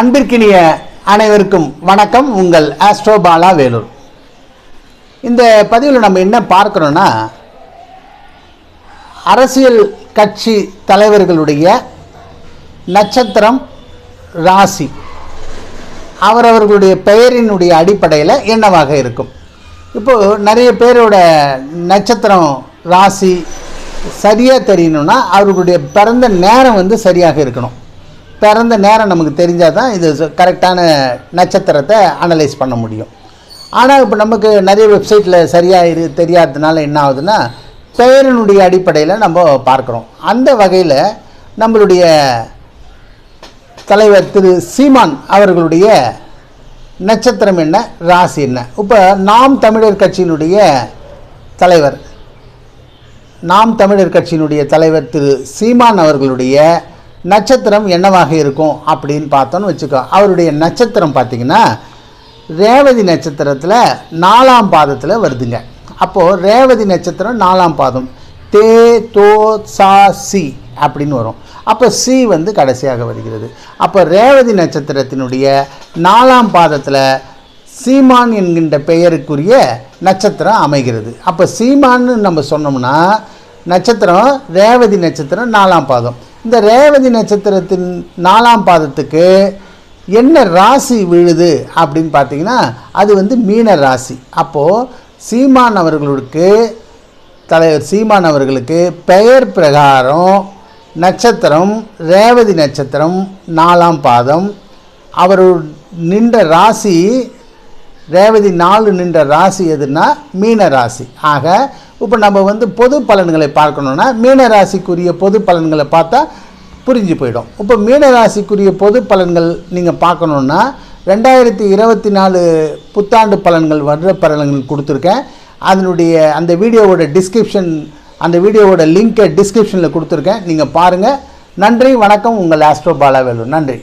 அன்பிற்கினிய அனைவருக்கும் வணக்கம். உங்கள் ஆஸ்ட்ரோபாலா வேலூர். இந்த பதிவில் நம்ம என்ன பார்க்குறோன்னா அரசியல் கட்சி தலைவர்களுடைய நட்சத்திரம் ராசி. அவரவர்களுடைய பெயரினுடைய அடிப்படையில் என்னவாக இருக்கும். இப்போது நிறைய பேரோட நட்சத்திரம் ராசி சரியாக தெரியணும்னா அவர்களுடைய பிறந்த நேரம் வந்து சரியாக இருக்கணும். பிறந்த நேரம் நமக்கு தெரிஞ்சால் தான் இது கரெக்டான நட்சத்திரத்தை அனலைஸ் பண்ண முடியும். ஆனால் இப்போ நமக்கு நிறைய வெப்சைட்டில் சரியாக இரு தெரியாததுனால என்ன ஆகுதுன்னா பெயரினுடைய அடிப்படையில் நம்ம பார்க்குறோம். அந்த வகையில் நம்மளுடைய தலைவர் திரு சீமான் அவர்களுடைய நட்சத்திரம் என்ன ராசி என்ன? இப்போ நாம் தமிழர் கட்சியினுடைய தலைவர் நாம் தமிழர் கட்சியினுடைய தலைவர் திரு சீமான் அவர்களுடைய நட்சத்திரம் என்னவாக இருக்கும் அப்படின்னு பார்த்தோன்னு வச்சுக்கோ. அவருடைய நட்சத்திரம் பார்த்திங்கன்னா ரேவதி நட்சத்திரத்தில் நாலாம் பாதத்தில் வருதுங்க. அப்போது ரேவதி நட்சத்திரம் நாலாம் பாதம். தே தோ சா சி அப்படின்னு வரும். அப்போ சி வந்து கடைசியாக வருகிறது. அப்போ ரேவதி நட்சத்திரத்தினுடைய நாலாம் பாதத்தில் சீமான் என்கின்ற பெயருக்குரிய நட்சத்திரம் அமைகிறது. அப்போ சீமான்னு நம்ம சொன்னோம்னா நட்சத்திரம் ரேவதி நட்சத்திரம் நாலாம் பாதம். இந்த ரேவதி நட்சத்திரத்தின் நாலாம் பாதத்துக்கு என்ன ராசி விழுது அப்படின்னு பார்த்தீங்கன்னா அது வந்து மீன ராசி. அப்போது சீமான் அவர்களுக்கு தலைவர் சீமான் அவர்களுக்கு பெயர் பிரகாரம் நட்சத்திரம் ரேவதி நட்சத்திரம் நாலாம் பாதம். அவர் நின்ற ராசி ரேவதி நாலு நின்ற ராசி எதுனா மீன ராசி. ஆக இப்போ நம்ம வந்து பொது பலன்களை பார்க்கணுன்னா மீனராசிக்குரிய பொது பலன்களை பார்த்தா புரிஞ்சு போயிடும். இப்போ மீனராசிக்குரிய பொது பலன்கள் நீங்கள் பார்க்கணுன்னா ரெண்டாயிரத்தி இருபத்தி நாலு புத்தாண்டு பலன்கள் வருட பலன்கள் கொடுத்துருக்கேன். அதனுடைய அந்த வீடியோவோட டிஸ்கிரிப்ஷன் அந்த வீடியோவோட லிங்க்கை டிஸ்கிரிப்ஷனில் கொடுத்துருக்கேன். நீங்கள் பாருங்கள் நன்றி வணக்கம். உங்கள் ஆஸ்ட்ரோ பாலாவேலு. நன்றி.